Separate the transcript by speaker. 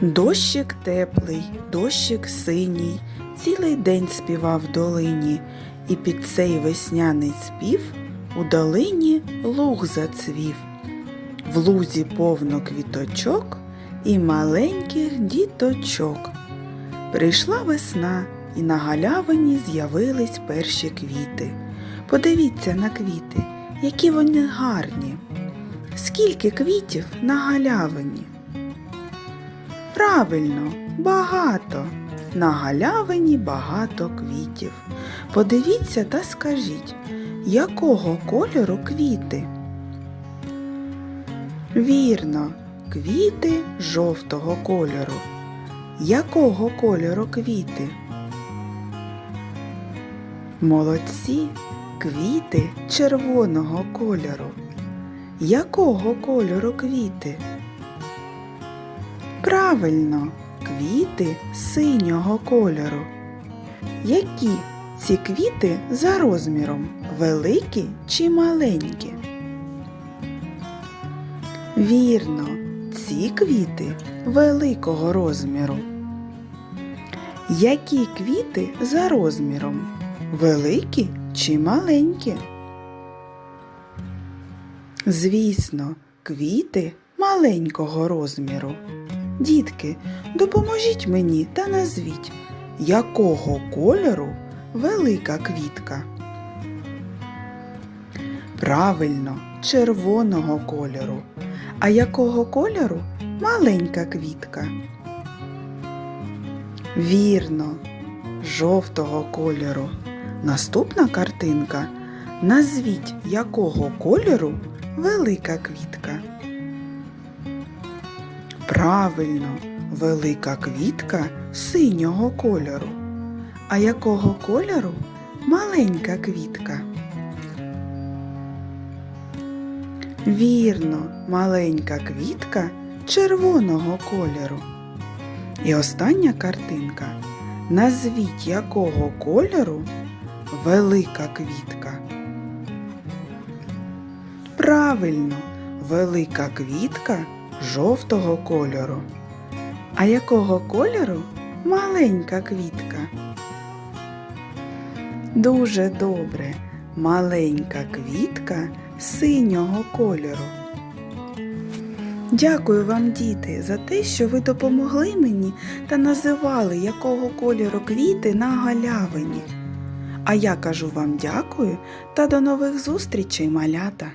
Speaker 1: Дощик теплий, дощик синій, цілий день співав долині, і під цей весняний спів у долині луг зацвів. В лузі повно квіточок і маленьких діточок. Прийшла весна, і на галявині з'явились перші квіти. Подивіться на квіти, які вони гарні. Скільки квітів на галявині? Правильно, багато. На галявині багато квітів. Подивіться та скажіть, якого кольору квіти? Вірно, квіти жовтого кольору. Якого кольору квіти? Молодці, квіти червоного кольору. Якого кольору квіти? Правильно, квіти синього кольору. Які ці квіти за розміром? Великі чи маленькі? Вірно, ці квіти великого розміру. Які квіти за розміром? Великі чи маленькі? Звісно, квіти маленького розміру. Дітки, допоможіть мені та назвіть, якого кольору велика квітка. Правильно, червоного кольору. А якого кольору маленька квітка? Вірно, жовтого кольору. Наступна картинка. Назвіть, якого кольору велика квітка. Правильно, велика квітка синього кольору. А якого кольору маленька квітка? Вірно, маленька квітка червоного кольору. І остання картинка. Назвіть якого кольору велика квітка. Правильно, велика квітка жовтого кольору. А якого кольору маленька квітка? Дуже добре. Маленька квітка синього кольору. Дякую вам, діти, за те, що ви допомогли мені та називали, якого кольору квіти на галявині. А я кажу вам дякую та до нових зустрічей, малята!